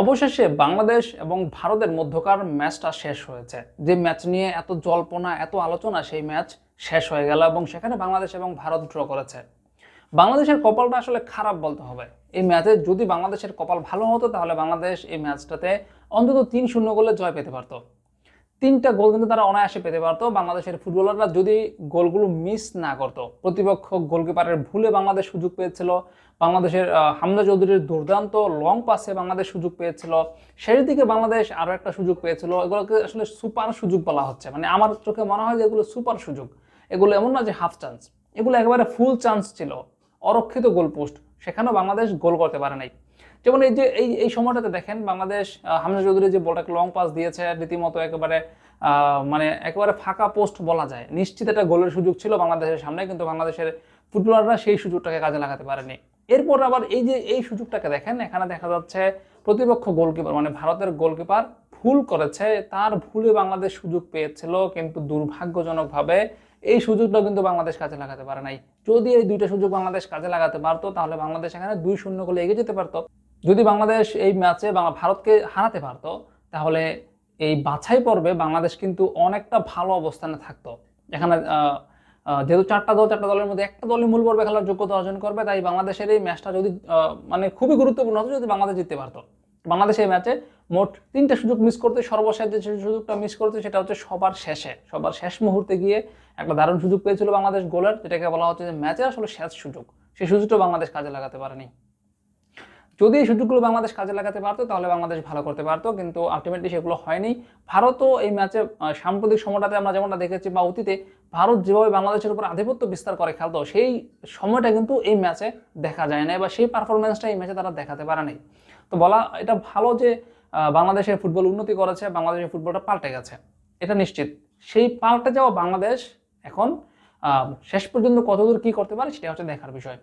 অবশেষে বাংলাদেশ এবং ভারতের মধ্যকার ম্যাচটা শেষ হয়েছে। যে ম্যাচ নিয়ে এত জল্পনা, এত আলোচনা, সেই ম্যাচ শেষ হয়ে গেল এবং সেখানে বাংলাদেশ এবং ভারত ড্র করেছে। বাংলাদেশের কপালটা আসলে খারাপ বলতে হবে। এই ম্যাচে যদি বাংলাদেশের কপাল ভালো হতো, তাহলে বাংলাদেশ এই ম্যাচটাতে অন্তত তিন শূন্য গোলে জয় পেতে পারতো। তিনটা গোল কিন্তু তারা অনায়াসে পেতে পারতো। বাংলাদেশের ফুটবলাররা যদি গোলগুলো মিস না করতো, প্রতিপক্ষ গোলকিপারের ভুলে বাংলাদেশ সুযোগ পেয়েছিল, বাংলাদেশের হামজা চৌধুরীর দুর্দান্ত লং পাসে বাংলাদেশ সুযোগ পেয়েছিল, সেই দিকে বাংলাদেশ আরও একটা সুযোগ পেয়েছিল। এগুলোকে আসলে সুপার সুযোগ বলা হচ্ছে। মানে আমার চোখে মনে হয় যে এগুলো সুপার সুযোগ। এগুলো এমন না যে হাফ চান্স এগুলো একেবারে ফুল চান্স ছিল। অরক্ষিত গোল পোস্ট সেখানেও বাংলাদেশ গোল করতে পারে নাই। যেমন এই যে, এই এই সময়টাতে দেখেন বাংলাদেশ হামজা চৌধুরী যে বলটাকে লং পাস দিয়েছে, রীতিমতো একেবারে মানে একেবারে ফাঁকা পোস্ট বলা যায়। নিশ্চিত একটা গোলের সুযোগ ছিল বাংলাদেশের সামনে, কিন্তু বাংলাদেশের ফুটবলাররা সেই সুযোগটাকে কাজে লাগাতে পারেনি। এরপর আবার এই যে, এই সুযোগটাকে দেখেন, এখানে দেখা যাচ্ছে প্রতিপক্ষ গোলকিপার মানে ভারতের গোলকিপার ভুল করেছে, তার ভুলে বাংলাদেশ সুযোগ পেয়েছিল, কিন্তু দুর্ভাগ্যজনকভাবে এই সুযোগটাও কিন্তু বাংলাদেশ কাজে লাগাতে পারে নাই। যদি এই দুইটা সুযোগ বাংলাদেশ কাজে লাগাতে পারতো, তাহলে বাংলাদেশ এখানে দুই শূন্য করে এগিয়ে যেতে পারতো। যদি বাংলাদেশ এই ম্যাচে ভারতকে হারাতে পারতো, তাহলে এই বাছাই পর্বে বাংলাদেশ কিন্তু অনেকটা ভালো অবস্থানে থাকতো। এখানে যেহেতু চারটা দল, চারটা দলের মধ্যে একটা দলই মূল পর্বে খেলার যোগ্যতা অর্জন করবে, তাই বাংলাদেশের এই ম্যাচটা যদি মানে খুবই গুরুত্বপূর্ণ হতো যদি বাংলাদেশ জিততে পারতো। বাংলাদেশ এই ম্যাচে মোট তিনটা সুযোগ মিস করতে, সর্বশেষ যে সুযোগটা মিস করতে সেটা হচ্ছে সবার শেষে। সবার শেষ মুহূর্তে গিয়ে একটা দারুণ সুযোগ পেয়েছিল বাংলাদেশ গোলের যেটাকে বলা হচ্ছে যে ম্যাচের আসলে শেষ সুযোগ। সেই সুযোগটা বাংলাদেশ কাজে লাগাতে পারেনি। যদি এই সুযোগগুলো বাংলাদেশ কাজে লাগাতে পারতো, তাহলে বাংলাদেশ ভালো করতে পারতো, কিন্তু আলটিমেটলি সেগুলো হয়নি। ভারতও এই ম্যাচে সাম্প্রতিক সময়টাতে আমরা যেমনটা দেখেছি বা অতীতে, ভারত যেভাবে বাংলাদেশের উপর আধিপত্য বিস্তার করে খেলতো, সেই সময়টা কিন্তু এই ম্যাচে দেখা যায় না বা সেই পারফরমেন্সটা এই ম্যাচে তারা দেখাতে পারে নাই তো বলা, এটা ভালো যে বাংলাদেশের ফুটবল উন্নতি করেছে, বাংলাদেশের ফুটবলটা পাল্টে গেছে। এটা নিশ্চিত। সেই পাল্টে যাওয়া বাংলাদেশ এখন শেষ পর্যন্ত কতদূর কি করতে পারে সেটা হচ্ছে দেখার বিষয়।